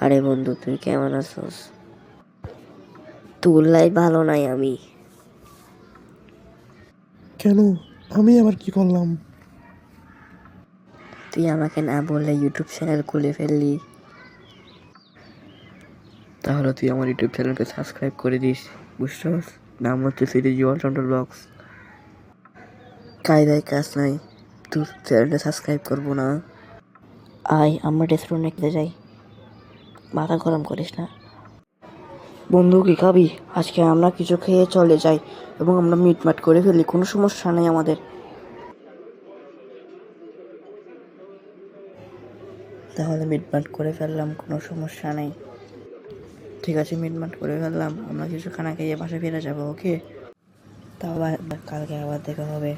আরে বন্ধু তুই কেমন আছোস? তোর লাই ভালো নাই আমি। কেন? আমি আবার কি করলাম? তুই আমাকে না বললে ইউটিউব চ্যানেল খুলে ফেললি। তাহলে তুই আমার ইউটিউব চ্যানেলকে সাবস্ক্রাইব করে দিস বুঝছস? নাম হচ্ছে সিরিজ ওয়াল টন্টল ব্লগস কায়দায় কাজ নাই তুই চ্যানেলটা সাবস্ক্রাইব করব না। আয় আমরা রেস্টুরেন্টে খেতে যাই। মাথা গরম করিস না। বন্ধু, কি খাবি? আজকে আমরা কিছু খেয়ে চলে যাই এবং আমরা মিটমাট করে ফেলি, কোনো সমস্যা নেই আমাদের। তাহলে মিটমাট করে ফেললাম, কোনো সমস্যা নেই। ঠিক আছে, মিটমাট করে ফেললাম, আমরা কিছু খানা খেয়ে বাসা ফিরে যাব, ওকে? তাহলে কালকে আবার দেখা হবে।